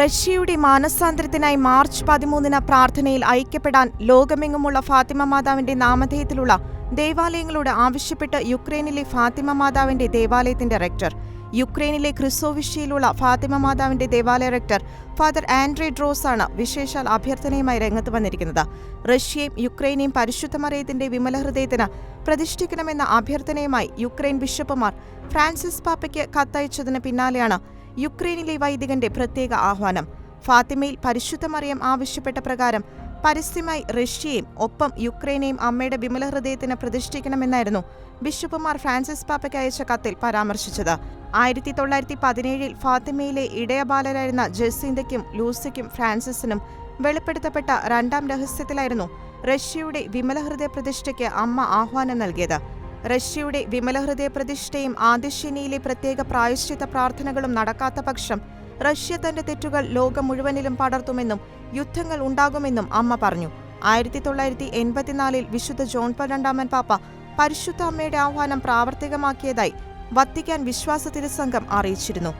റഷ്യയുടെ മാനസാന്തരത്തിനായി മാർച്ച് പതിമൂന്നിന് പ്രാർത്ഥനയിൽ ഐക്യപ്പെടാൻ ലോകമെങ്ങുമുള്ള ഫാത്തിമ മാതാവിന്റെ നാമധേയത്തിലുള്ള ദേവാലയങ്ങളോട് ആവശ്യപ്പെട്ട് യുക്രൈനിലെ ഫാത്തിമ മാതാവിന്റെ ദേവാലയത്തിന്റെ റെക്ടർ യുക്രൈനിലെ ക്രിസോവിഷ്യയിലുള്ള ഫാത്തിമ മാതാവിന്റെ ദേവാലയ റെക്ടർ ഫാദർ ആൻഡ്രി ഡ്രോസ് ആണ് വിശേഷാൽ അഭ്യർത്ഥനയുമായി രംഗത്ത് വന്നിരിക്കുന്നത്. റഷ്യയും യുക്രൈനെയും പരിശുദ്ധമറിയത്തിന്റെ വിമല ഹൃദയത്തിന് പ്രതിഷ്ഠിക്കണമെന്ന അഭ്യർത്ഥനയുമായി യുക്രൈൻ ബിഷപ്പുമാർ ഫ്രാൻസിസ് പാപ്പയ്ക്ക് കത്തയച്ചതിന് പിന്നാലെയാണ് യുക്രൈനിലെ വൈദികന്റെ പ്രത്യേക ആഹ്വാനം. ഫാത്തിമയിൽ പരിശുദ്ധ മറിയം ആവശ്യപ്പെട്ട പ്രകാരം പരസ്യമായി റഷ്യയും ഒപ്പം യുക്രൈനെയും അമ്മയുടെ വിമല ഹൃദയത്തിന് പ്രതിഷ്ഠിക്കണമെന്നായിരുന്നു ബിഷപ്പുമാർ ഫ്രാൻസിസ് പാപ്പയ്ക്ക് അയച്ച കത്തിൽ പരാമർശിച്ചത്. ആയിരത്തി തൊള്ളായിരത്തി പതിനേഴിൽ ഫാത്തിമയിലെ ഇടയബാലരായിരുന്ന ജസീന്തയ്ക്കും ലൂസിക്കും ഫ്രാൻസിസിനും വെളിപ്പെടുത്തപ്പെട്ട രണ്ടാം രഹസ്യത്തിലായിരുന്നു റഷ്യയുടെ വിമല ഹൃദയ പ്രതിഷ്ഠയ്ക്ക് അമ്മ ആഹ്വാനം നൽകിയത്. റഷ്യയുടെ വിമലഹൃദയ പ്രതിഷ്ഠയും ആദിശനിയിലെ പ്രത്യേക പ്രായശ്ചിത്ത പ്രാർത്ഥനകളും നടക്കാത്ത പക്ഷം റഷ്യ തന്റെ തെറ്റുകൾ ലോകം മുഴുവനിലും പടർത്തുമെന്നും യുദ്ധങ്ങൾ ഉണ്ടാകുമെന്നും അമ്മ പറഞ്ഞു. ആയിരത്തി തൊള്ളായിരത്തി എൺപത്തിനാലിൽ വിശുദ്ധ ജോൺ പോൾ രണ്ടാമൻ പാപ്പ പരിശുദ്ധ അമ്മയുടെ ആഹ്വാനം പ്രാവർത്തികമാക്കിയതായി വത്തിക്കാൻ വിശ്വാസ തിരുസംഘം അറിയിച്ചിരുന്നു.